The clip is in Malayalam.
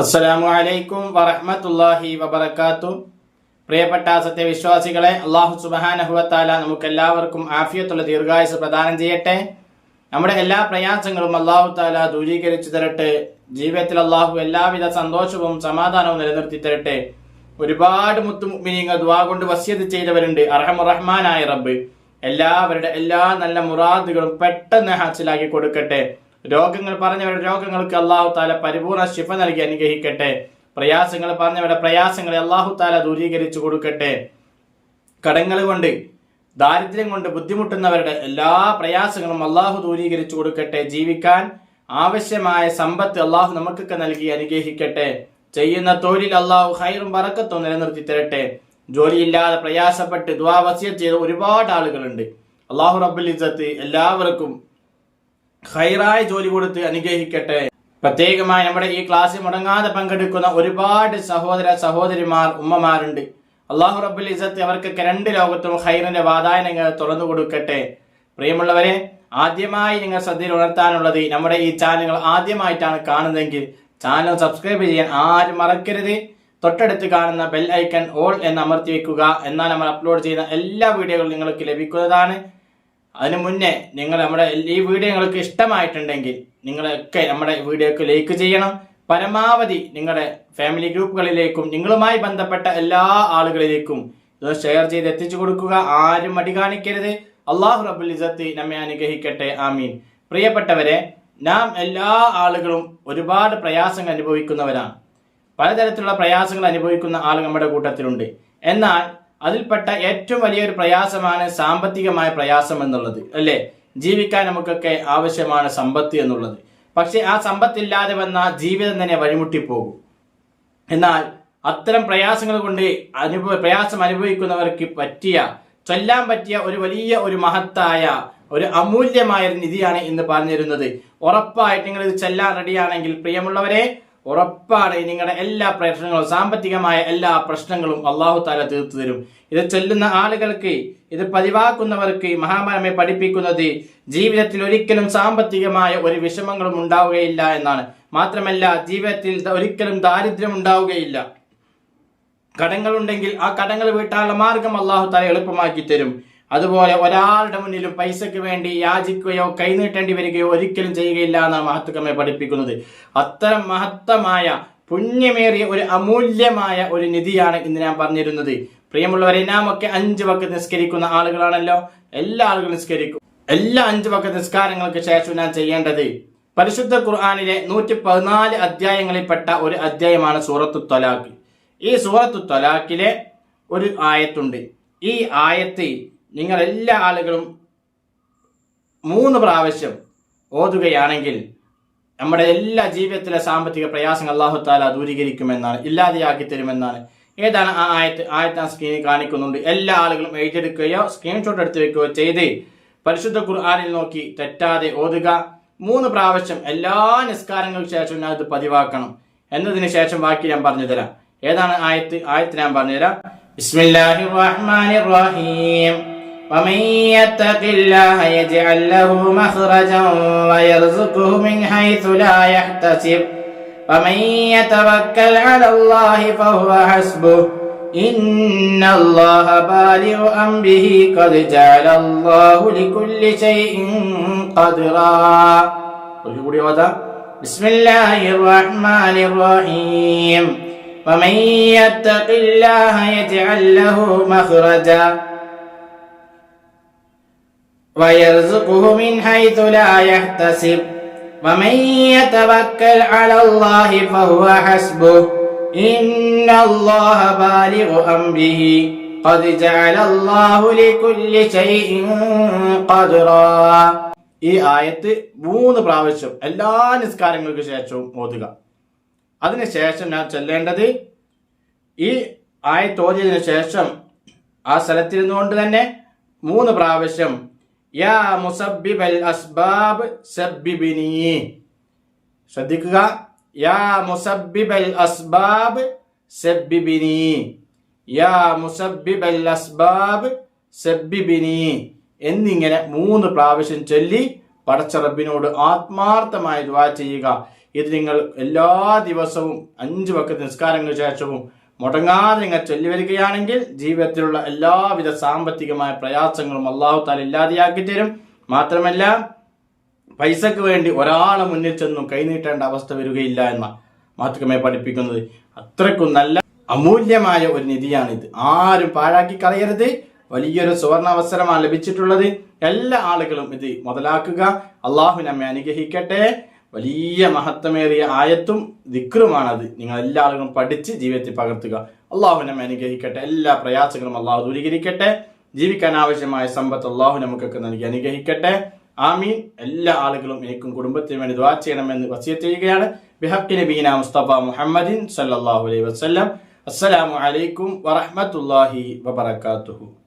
അസ്സലാമു അലൈക്കും വറഹ്മത്തുള്ളാഹി വബർക്കാത്തു പ്രിയപ്പെട്ട സത്യവിശ്വാസികളെ അള്ളാഹു സുബാനഹുവത്താല നമുക്ക് എല്ലാവർക്കും ആഫിയത്തുള്ള ദീർഘായുസ് പ്രദാനം ചെയ്യട്ടെ. നമ്മുടെ എല്ലാ പ്രയാസങ്ങളും അള്ളാഹു താല ദൂരീകരിച്ചു തരട്ടെ. ജീവിതത്തിൽ അള്ളാഹു എല്ലാവിധ സന്തോഷവും സമാധാനവും നിലനിർത്തി തരട്ടെ. ഒരുപാട് മുത്തുമിനിങ്ങൾ ദ്വാ കൊണ്ട് വസ്യത ചെയ്തവരുണ്ട്. അർഹമുറഹ്മാനായ റബ്ബ്. എല്ലാവരുടെ എല്ലാ നല്ല മുറാദുകളും പെട്ടെന്ന് ഹാസിലാക്കി കൊടുക്കട്ടെ. രോഗങ്ങൾ പറഞ്ഞവരുടെ രോഗങ്ങൾക്ക് അള്ളാഹു താല പരിപൂർണ ശിഫ നൽകി അനുഗ്രഹിക്കട്ടെ. പ്രയാസങ്ങൾ പറഞ്ഞവരുടെ പ്രയാസങ്ങളെ അള്ളാഹു താല ദൂരീകരിച്ചു കൊടുക്കട്ടെ. കടങ്ങൾ കൊണ്ട് ദാരിദ്ര്യം കൊണ്ട് ബുദ്ധിമുട്ടുന്നവരുടെ എല്ലാ പ്രയാസങ്ങളും അള്ളാഹു ദൂരീകരിച്ചു കൊടുക്കട്ടെ. ജീവിക്കാൻ ആവശ്യമായ സമ്പത്ത് അള്ളാഹു നമുക്കൊക്കെ നൽകി അനുഗ്രഹിക്കട്ടെ. ചെയ്യുന്ന തൊഴിൽ അള്ളാഹു ഹൈറും പറക്കത്തും നിലനിർത്തി തരട്ടെ. ജോലിയില്ലാതെ പ്രയാസപ്പെട്ട് ദ്വാവസ്യം ചെയ്ത ഒരുപാട് ആളുകളുണ്ട്. അള്ളാഹു റബ്ബുൽ ഇസത്ത് എല്ലാവർക്കും ഹൈറായ ജോലി കൊടുത്ത് അനുഗ്രഹിക്കട്ടെ. പ്രത്യേകമായി നമ്മുടെ ഈ ക്ലാസ്സിൽ മുടങ്ങാതെ പങ്കെടുക്കുന്ന ഒരുപാട് സഹോദര സഹോദരിമാർ ഉമ്മമാരുണ്ട്. അള്ളാഹു റബ്ബുൽ ഇസത്ത് അവർക്കൊക്കെ രണ്ട് ലോകത്തും ഹൈറിന്റെ വാതായനങ്ങൾ തുറന്നു കൊടുക്കട്ടെ. പ്രിയമുള്ളവരെ ആദ്യമായി നിങ്ങൾ ശ്രദ്ധയിൽ ഉണർത്താനുള്ളത് നമ്മുടെ ഈ ചാനലുകൾ ആദ്യമായിട്ടാണ് കാണുന്നതെങ്കിൽ ചാനൽ സബ്സ്ക്രൈബ് ചെയ്യാൻ ആരും മറക്കരുത്. തൊട്ടടുത്ത് കാണുന്ന ബെൽ ഐക്കൺ ഓൾ എന്ന് അമർത്തി വെക്കുക. എന്നാൽ നമ്മൾ അപ്ലോഡ് ചെയ്യുന്ന എല്ലാ വീഡിയോകളും നിങ്ങൾക്ക് ലഭിക്കുന്നതാണ്. അതിനു മുന്നേ നിങ്ങൾ നമ്മുടെ ഈ വീഡിയോ നിങ്ങൾക്ക് ഇഷ്ടമായിട്ടുണ്ടെങ്കിൽ നിങ്ങളൊക്കെ നമ്മുടെ വീഡിയോക്ക് ലൈക്ക് ചെയ്യണം. പരമാവധി നിങ്ങളുടെ ഫാമിലി ഗ്രൂപ്പുകളിലേക്കും നിങ്ങളുമായി ബന്ധപ്പെട്ട എല്ലാ ആളുകളിലേക്കും ഇത് ഷെയർ ചെയ്ത് എത്തിച്ചു കൊടുക്കുക. ആരും മടി കാണിക്കരുത്. അള്ളാഹു റബുൽ ഇസത്തി നമ്മെ അനുഗ്രഹിക്കട്ടെ. ആമീൻ. പ്രിയപ്പെട്ടവരെ നാം എല്ലാ ആളുകളും ഒരുപാട് പ്രയാസങ്ങൾ അനുഭവിക്കുന്നവരാണ്. പലതരത്തിലുള്ള പ്രയാസങ്ങൾ അനുഭവിക്കുന്ന ആൾ നമ്മുടെ കൂട്ടത്തിലുണ്ട്. എന്നാൽ അതിൽപ്പെട്ട ഏറ്റവും വലിയൊരു പ്രയാസമാണ് സാമ്പത്തികമായ പ്രയാസം എന്നുള്ളത് അല്ലേ? ജീവിക്കാൻ നമുക്കൊക്കെ ആവശ്യമാണ് സമ്പത്ത് എന്നുള്ളത്. പക്ഷെ ആ സമ്പത്തില്ലാതെ വന്ന ജീവിതം തന്നെ വഴിമുട്ടിപ്പോകും. എന്നാൽ അത്തരം പ്രയാസങ്ങൾ കൊണ്ട് അനുഭവ പ്രയാസം അനുഭവിക്കുന്നവർക്ക് പറ്റിയ ചൊല്ലാൻ പറ്റിയ ഒരു വലിയ ഒരു മഹത്തായ ഒരു അമൂല്യമായ ഒരു നിധിയാണ് ഇന്ന് പറഞ്ഞിരുന്നത്. ഉറപ്പായിട്ട് നിങ്ങൾ ഇത് ചെല്ലാൻ റെഡിയാണെങ്കിൽ പ്രിയമുള്ളവരെ ഉറപ്പാണ് നിങ്ങളുടെ എല്ലാ പ്രശ്നങ്ങളും സാമ്പത്തികമായ എല്ലാ പ്രശ്നങ്ങളും അള്ളാഹു താല തീർത്തു തരും. ഇത് ചൊല്ലുന്ന ആളുകൾക്ക് ഇത് പതിവാക്കുന്നവർക്ക് മഹാമാരമെ പഠിപ്പിക്കുന്നത് ജീവിതത്തിൽ ഒരിക്കലും സാമ്പത്തികമായ ഒരു വിഷമങ്ങളും ഉണ്ടാവുകയില്ല എന്നാണ്. മാത്രമല്ല ജീവിതത്തിൽ ഒരിക്കലും ദാരിദ്ര്യം ഉണ്ടാവുകയില്ല. കടങ്ങളുണ്ടെങ്കിൽ ആ കടങ്ങൾ വീട്ടാനുള്ള മാർഗം അള്ളാഹു താല എളുപ്പമാക്കി തരും. അതുപോലെ ഒരാളുടെ മുന്നിലും പൈസയ്ക്ക് വേണ്ടി യാചിക്കുകയോ കൈനീട്ടേണ്ടി വരികയോ ഒരിക്കലും ചെയ്യുകയില്ല എന്നാണ് മഹത്വക്കമ്മയെ പഠിപ്പിക്കുന്നത്. അത്തരം മഹത്തമായ പുണ്യമേറിയ ഒരു അമൂല്യമായ ഒരു നിധിയാണ് ഇന്ന് ഞാൻ പറഞ്ഞിരുന്നത്. പ്രിയമുള്ളവരെ നാം ഒക്കെ അഞ്ച് വക്ക് നിസ്കരിക്കുന്ന ആളുകളാണല്ലോ. എല്ലാ ആളുകളും നിസ്കരിക്കും. എല്ലാ അഞ്ച് വക്ക് നിസ്കാരങ്ങൾക്ക് ശേഷം ഞാൻ ചെയ്യേണ്ടത് പരിശുദ്ധ ഖുർആാനിലെ നൂറ്റി പതിനാല് അധ്യായങ്ങളിൽപ്പെട്ട ഒരു അധ്യായമാണ് സൂറത്തു തൊലാഖ്. ഈ സൂറത്തു തൊലാഖിലെ ഒരു ആയത്തുണ്ട്. ഈ ആയത്ത് നിങ്ങൾ എല്ലാ ആളുകളും മൂന്ന് പ്രാവശ്യം ഓതുകയാണെങ്കിൽ നമ്മുടെ എല്ലാ ജീവിതത്തിലെ സാമ്പത്തിക പ്രയാസങ്ങൾ അള്ളാഹു താല ദൂരീകരിക്കുമെന്നാണ് ഇല്ലാതെയാക്കി തരുമെന്നാണ്. ഏതാണ് ആ ആയത്ത്? ആയത്ത് ആ സ്ക്രീനിൽ കാണിക്കുന്നുണ്ട്. എല്ലാ ആളുകളും എഴുതിയെടുക്കുകയോ സ്ക്രീൻഷോട്ട് എടുത്ത് വെക്കുകയോ ചെയ്ത് പരിശുദ്ധ ഖുർആാനിൽ നോക്കി തെറ്റാതെ ഓതുക. മൂന്ന് പ്രാവശ്യം എല്ലാ നിസ്കാരങ്ങൾക്ക് ശേഷം ഞാൻ ഇത് പതിവാക്കണം. എന്നതിന് ശേഷം ബാക്കി ഞാൻ പറഞ്ഞുതരാം ഏതാണ് ആയത്ത്? ആയത്ത് ഞാൻ പറഞ്ഞുതരാം ബിസ്മില്ലാഹിർ റഹ്മാനിർ റഹീം. ومن يتق الله يجعل له مخرجا ويرزقه من حيث لا يحتسب. ومن يتوكل على الله فهو حسبه. إن الله بالغ أمره. قد جعل الله لكل شيء قدرا. بسم الله الرحمن الرحيم. ومن يتق الله يجعل له مخرجا ويرزقه من حيث لا يحتسب ومن يتوكل على الله فهو حسبه إن الله بالغ أمره قد جعل الله لكل شيء قدرا ഈ ആയത്ത് മൂന്ന് പ്രാവശ്യം എല്ലാ നിസ്കാരങ്ങൾക്ക് ശേഷവും ഓതുക അതിനുശേഷം ഞാൻ ചൊല്ലേണ്ടത് ഈ ആയത്ത് ഓതിയതിനു ശേഷം ആ സ്ഥലത്തിരുന്നുകൊണ്ട് തന്നെ മൂന്ന് പ്രാവശ്യം യാ മുസബിബൽ അസ്ബാബ് സബ്ബിബിനി. ശ്രദ്ധിക്കുക. യാ മുസബിബൽ അസ്ബാബ് സബ്ബിബിനി. യാ മുസബിബൽ അസ്ബാബ് സബ്ബിബിനി. എന്നിങ്ങനെ മൂന്ന് പ്രാവശ്യം ചൊല്ലി പടച്ചറബിനോട് ആത്മാർത്ഥമായി ദുവാ ചെയ്യുക. ഇത് നിങ്ങൾ എല്ലാ ദിവസവും അഞ്ചു വക്കത്ത് നിസ്കാരങ്ങൾക്ക് ശേഷവും മുടങ്ങാതെ നിങ്ങൾ ചൊല്ലി വരികയാണെങ്കിൽ ജീവിതത്തിലുള്ള എല്ലാവിധ സാമ്പത്തികമായ പ്രയാസങ്ങളും അള്ളാഹു താല ഇല്ലാതെയാക്കി തരും. മാത്രമല്ല പൈസക്ക് വേണ്ടി ഒരാളെ മുന്നിൽ ചെന്നും കൈനീട്ടേണ്ട അവസ്ഥ വരികയില്ല എന്ന മാത്രമേ പഠിപ്പിക്കുന്നത് അത്രക്കും നല്ല അമൂല്യമായ ഒരു നിധിയാണിത്. ആരും പാഴാക്കി കളയരുത്. വലിയൊരു സുവർണ അവസരമാണ് ലഭിച്ചിട്ടുള്ളത്. എല്ലാ ആളുകളും ഇത് മുതലാക്കുക. അള്ളാഹു നമ്മെ അനുഗ്രഹിക്കട്ടെ. വലിയ മഹത്വമേറിയ ആയത്തും ദിക്റുമാണത്. നിങ്ങൾ എല്ലാ ആളുകളും പഠിച്ച് ജീവിതത്തിൽ പകർത്തുക. അള്ളാഹു നമ്മെ അനുഗ്രഹിക്കട്ടെ. എല്ലാ പ്രയാസങ്ങളും അള്ളാഹു ദൂരീകരിക്കട്ടെ. ജീവിക്കാൻ ആവശ്യമായ സമ്പത്ത് അള്ളാഹു നമുക്കൊക്കെ നൽകി അനുഗ്രഹിക്കട്ടെ. ആമീൻ. എല്ലാ ആളുകളും എനിക്കും കുടുംബത്തിനും വേണ്ടി ദ്വാ ചെയ്യണമെന്ന് വസിയത്ത് ചെയ്യുകയാണ്. ബിഹക്കി നബീന മുസ്തഫ മുഹമ്മദിൻ സല്ലാഹു അലൈഹി വസല്ലം. അസ്സലാമു അലൈക്കും വറഹ്മത്തുള്ളാഹി വബറകാതുഹു.